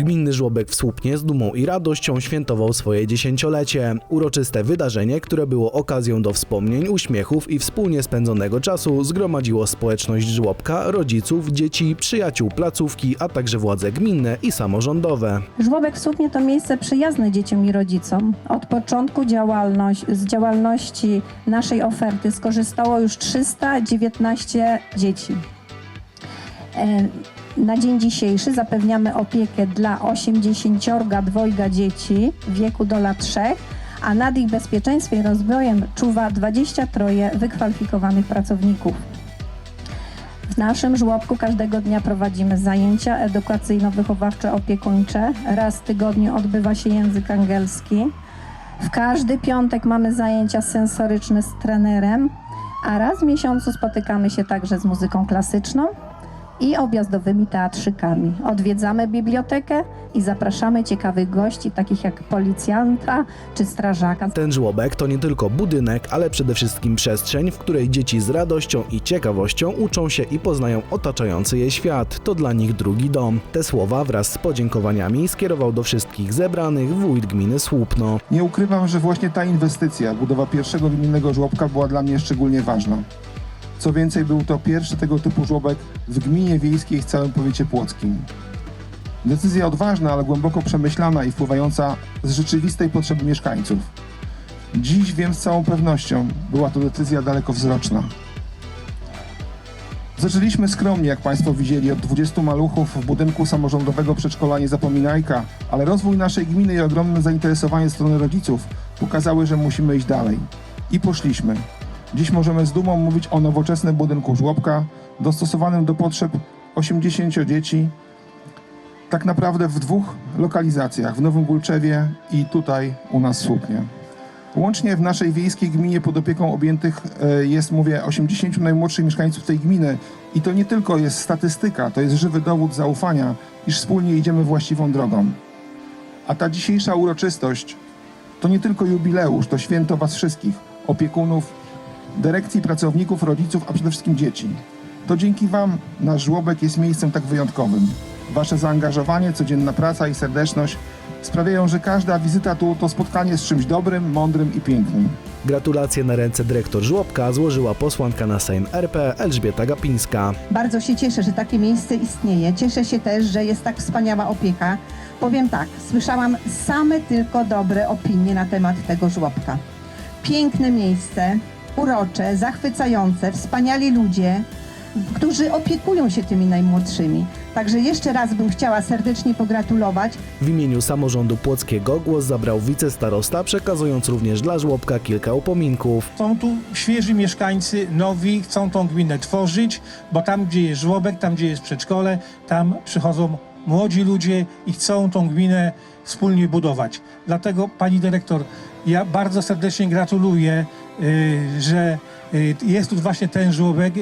Gminny żłobek w Słupnie z dumą i radością świętował swoje dziesięciolecie. Uroczyste wydarzenie, które było okazją do wspomnień, uśmiechów i wspólnie spędzonego czasu, zgromadziło społeczność żłobka, rodziców, dzieci, przyjaciół placówki, a także władze gminne i samorządowe. Żłobek w Słupnie to miejsce przyjazne dzieciom i rodzicom. Od początku działalność, z działalności naszej oferty skorzystało już 319 dzieci. E, Na dzień dzisiejszy zapewniamy opiekę dla 82 dzieci w wieku do lat 3, a nad ich bezpieczeństwem i rozwojem czuwa 23 wykwalifikowanych pracowników. W naszym żłobku każdego dnia prowadzimy zajęcia edukacyjno-wychowawcze-opiekuńcze. Raz w tygodniu odbywa się język angielski. W każdy piątek mamy zajęcia sensoryczne z trenerem, a raz w miesiącu spotykamy się także z muzyką klasyczną i objazdowymi teatrzykami. Odwiedzamy bibliotekę i zapraszamy ciekawych gości, takich jak policjanta czy strażaka. Ten żłobek to nie tylko budynek, ale przede wszystkim przestrzeń, w której dzieci z radością i ciekawością uczą się i poznają otaczający je świat. To dla nich drugi dom. Te słowa wraz z podziękowaniami skierował do wszystkich zebranych wójt gminy Słupno. Nie ukrywam, że właśnie ta inwestycja, budowa pierwszego gminnego żłobka była dla mnie szczególnie ważna. Co więcej, był to pierwszy tego typu żłobek w gminie wiejskiej w całym powiecie płockim. Decyzja odważna, ale głęboko przemyślana i wpływająca z rzeczywistej potrzeby mieszkańców. Dziś wiem z całą pewnością, była to decyzja dalekowzroczna. Zaczęliśmy skromnie, jak Państwo widzieli, od 20 maluchów w budynku samorządowego przedszkola Niezapominajka, ale rozwój naszej gminy i ogromne zainteresowanie strony rodziców pokazały, że musimy iść dalej. I poszliśmy. Dziś możemy z dumą mówić o nowoczesnym budynku żłobka, dostosowanym do potrzeb 80 dzieci, tak naprawdę w dwóch lokalizacjach, w Nowym Gulczewie i tutaj u nas w Słupnie. Łącznie w naszej wiejskiej gminie pod opieką objętych e, jest, mówię, 80 najmłodszych mieszkańców tej gminy. I to nie tylko jest statystyka, to jest żywy dowód zaufania, iż wspólnie idziemy właściwą drogą. A ta dzisiejsza uroczystość to nie tylko jubileusz, to święto Was wszystkich, opiekunów, dyrekcji, pracowników, rodziców, a przede wszystkim dzieci. To dzięki Wam nasz żłobek jest miejscem tak wyjątkowym. Wasze zaangażowanie, codzienna praca i serdeczność sprawiają, że każda wizyta tu to spotkanie z czymś dobrym, mądrym i pięknym. Gratulacje na ręce dyrektor żłobka złożyła posłanka na Sejm RP Elżbieta Gapińska. Bardzo się cieszę, że takie miejsce istnieje. Cieszę się też, że jest tak wspaniała opieka. Powiem tak, słyszałam same tylko dobre opinie na temat tego żłobka. Piękne miejsce, urocze, zachwycające, wspaniali ludzie, którzy opiekują się tymi najmłodszymi. Także jeszcze raz bym chciała serdecznie pogratulować. W imieniu samorządu płockiego głos zabrał wicestarosta, przekazując również dla żłobka kilka upominków. Są tu świeży mieszkańcy, nowi, chcą tą gminę tworzyć, bo tam, gdzie jest żłobek, tam, gdzie jest przedszkole, tam przychodzą młodzi ludzie i chcą tą gminę wspólnie budować. Dlatego, pani dyrektor, ja bardzo serdecznie gratuluję, że y, jest tu właśnie ten żłobek.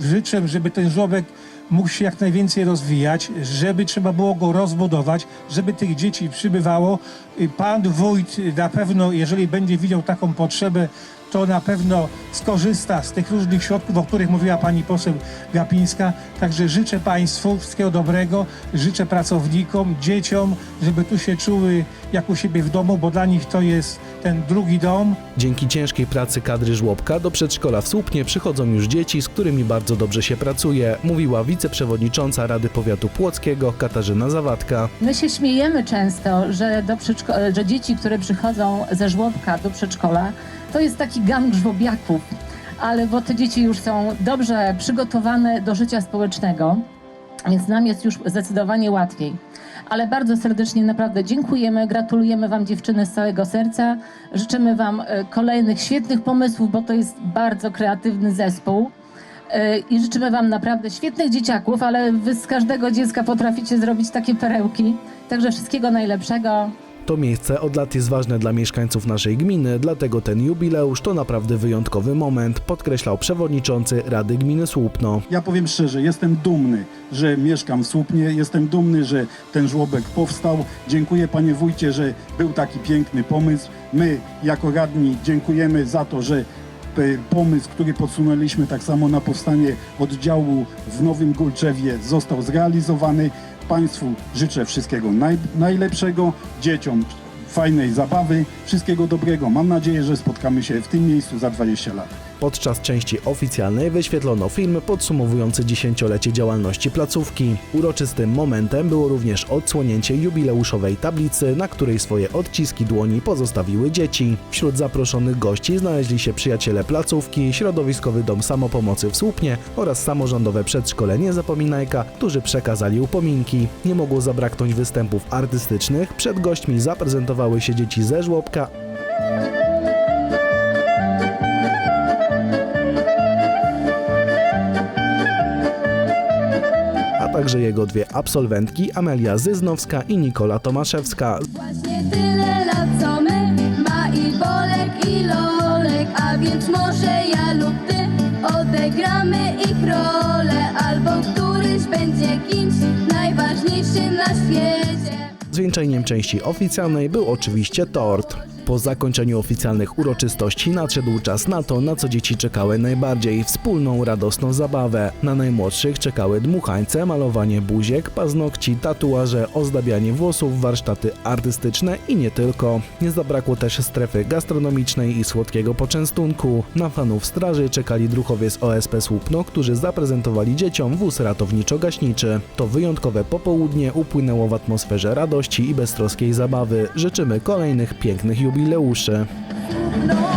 Życzę, żeby ten żłobek mógł się jak najwięcej rozwijać, żeby trzeba było go rozbudować, żeby tych dzieci przybywało. Y, Pan wójt na pewno, jeżeli będzie widział taką potrzebę, to na pewno skorzysta z tych różnych środków, o których mówiła pani poseł Gapińska. Także życzę Państwu wszystkiego dobrego, życzę pracownikom, dzieciom, żeby tu się czuły jak u siebie w domu, bo dla nich to jest ten drugi dom. Dzięki ciężkiej pracy kadry żłobka do przedszkola w Słupnie przychodzą już dzieci, z którymi bardzo dobrze się pracuje, mówiła wiceprzewodnicząca Rady Powiatu Płockiego Katarzyna Zawadka. My się śmiejemy często, że, do przedszko- że dzieci, które przychodzą ze żłobka do przedszkola, to jest taki gang żłobiaków, ale bo te dzieci już są dobrze przygotowane do życia społecznego, więc nam jest już zdecydowanie łatwiej. Ale bardzo serdecznie naprawdę dziękujemy, gratulujemy Wam dziewczyny z całego serca, życzymy Wam e, kolejnych świetnych pomysłów, bo to jest bardzo kreatywny zespół. I życzymy Wam naprawdę świetnych dzieciaków, ale Wy z każdego dziecka potraficie zrobić takie perełki. Także wszystkiego najlepszego. To miejsce od lat jest ważne dla mieszkańców naszej gminy, dlatego ten jubileusz to naprawdę wyjątkowy moment, podkreślał przewodniczący Rady Gminy Słupno. Ja powiem szczerze, jestem dumny, że mieszkam w Słupnie, jestem dumny, że ten żłobek powstał. Dziękuję panie wójcie, że był taki piękny pomysł. My jako radni dziękujemy za to, że pomysł, który podsunęliśmy tak samo na powstanie oddziału w Nowym Gulczewie został zrealizowany. Państwu życzę wszystkiego naj, najlepszego, dzieciom fajnej zabawy, wszystkiego dobrego. Mam nadzieję, że spotkamy się w tym miejscu za 20 lat. Podczas części oficjalnej wyświetlono film podsumowujący dziesięciolecie działalności placówki. Uroczystym momentem było również odsłonięcie jubileuszowej tablicy, na której swoje odciski dłoni pozostawiły dzieci. Wśród zaproszonych gości znaleźli się przyjaciele placówki, środowiskowy dom samopomocy w Słupnie oraz samorządowe przedszkole Niezapominajka, którzy przekazali upominki. Nie mogło zabraknąć występów artystycznych. Przed gośćmi zaprezentowały się dzieci ze żłobka także jego dwie absolwentki Amelia Zyznowska i Nikola Tomaszewska. Właśnie tyle lat co my Ma i Bolek i Lolek A więc może ja lub ty Odegramy ich rolę Zwieńczeniem części oficjalnej był oczywiście tort. Po zakończeniu oficjalnych uroczystości nadszedł czas na to, na co dzieci czekały najbardziej wspólną, radosną zabawę. Na najmłodszych czekały dmuchańce, malowanie buziek, paznokci, tatuaże, ozdabianie włosów, warsztaty artystyczne i nie tylko. Nie zabrakło też strefy gastronomicznej i słodkiego poczęstunku. Na fanów straży czekali druchowie z OSP Słupno, którzy zaprezentowali dzieciom wóz ratowniczo-gaśniczy. To wyjątkowe popołudnie upłynęło w atmosferze radości i beztroskiej zabawy. Życzymy kolejnych pięknych jubileuszy. No,